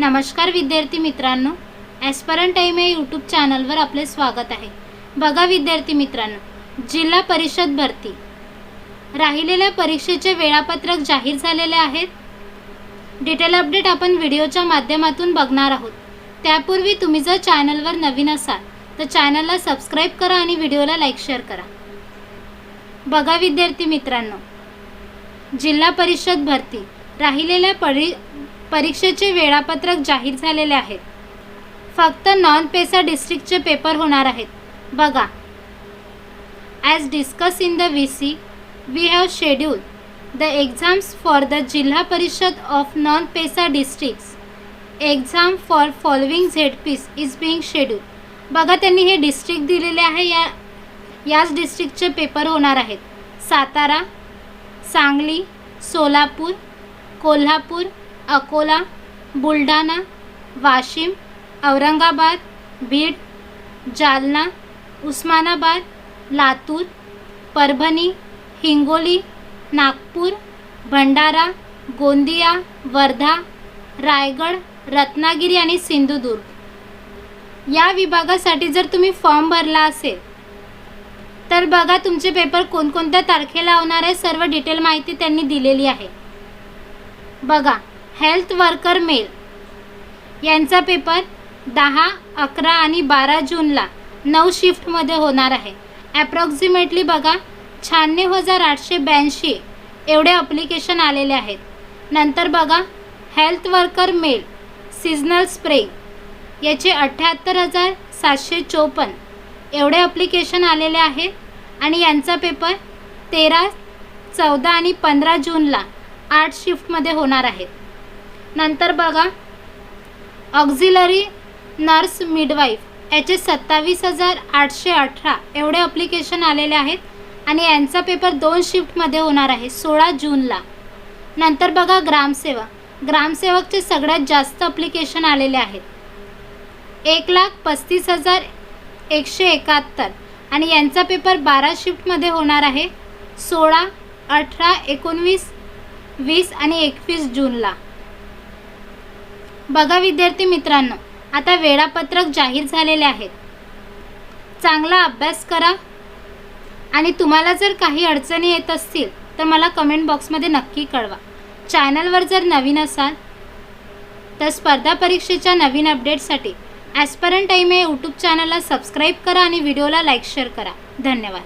नमस्कार विद्यार्थी मित्रांनो ॲस्परंट टाईम या यूट्यूब चॅनलवर आपले स्वागत आहे. बघा विद्यार्थी मित्रांनो जिल्हा परिषद भरती. राहिलेल्या परीक्षेचे वेळापत्रक जाहीर झालेले आहेत. डिटेल अपडेट आपण व्हिडिओच्या माध्यमातून बघणार आहोत. त्यापूर्वी तुम्ही जर चॅनलवर नवीन असाल तर चॅनलला सबस्क्राईब करा आणि व्हिडिओला लाईक शेअर करा. बघा विद्यार्थी मित्रांनो जिल्हा परिषद भरती. राहिलेल्या परी परीक्षेचे वेळापत्रक जाहीर झालेले आहेत. फक्त नॉन पेसा डिस्ट्रिक्टचे पेपर होणार आहेत. बघा. As discuss in the V C we have schedule the exams for the Zilla Parishad of non PESA districts exam for following Z piece is being schedule बघा त्यांनी हे डिस्ट्रिक्ट दिलेले आहे या याच डिस्ट्रिक्टचे पेपर होणार आहेत. सातारा सांगली सोलापूर कोल्हापूर अकोला बुलढाणा वाशिम औरंगाबाद बीड जालना उस्मानाबाद लातूर परभणी हिंगोली नागपूर भंडारा गोंदिया वर्धा रायगड रत्नागिरी आणि सिंधुदुर्ग. या विभागासाठी जर तुम्ही फॉर्म भरला असेल तर बघा तुमचे पेपर कोणकोणत्या तारखेला होणार आहे सर्व डिटेल माहिती त्यांनी दिलेली आहे. बघा हेल्थ वर्कर मेल. यांचा पेपर दहा अकरा आणि बारा जूनला नऊ शिफ्टमध्ये होणार आहे. ॲप्रॉक्सिमेटली बघा शहाण्णव हजार आठशे ब्याऐंशी एवढे अप्लिकेशन आलेले आहेत. नंतर बघा health worker male seasonal spray याचे अठ्ठ्याहत्तर हजार सातशे चोपन्न एवढे अप्लिकेशन आलेले आहेत. आणि यांचा पेपर तेरा चौदा आणि पंधरा जूनला आठ शिफ्टमध्ये होणार आहेत नंतर बघा. ऑक्झिलरी नर्स मिडवाईफ याचे सत्तावीस हजार आठशे अठरा एवढे अप्लिकेशन आलेले आहेत आणि यांचा पेपर दोन शिफ्टमध्ये होणार आहे सोळा जूनला. नंतर बघा ग्रामसेवक. ग्रामसेवकचे सगळ्यात जास्त अप्लिकेशन आलेले आहेत. एक लाख पस्तीस हजार एकशे एकाहत्तर आणि यांचा पेपर बारा शिफ्टमध्ये होणार आहे सोळा अठरा एकोणवीस वीस आणि एकवीस जूनला. बघा विद्यार्थी मित्रांनो आता वेळापत्रक जाहीर झालेले आहेत. चांगला अभ्यास करा. आणि तुम्हाला जर काही अडचणी येत असतील तर मला कमेंट बॉक्समध्ये नक्की कळवा. चॅनलवर जर नवीन असाल तर स्पर्धा परीक्षेच्या नवीन अपडेटसाठी ॲस्परंट टाईम या यूट्यूब चॅनलला सबस्क्राईब करा आणि व्हिडिओला लाईक शेअर करा. धन्यवाद.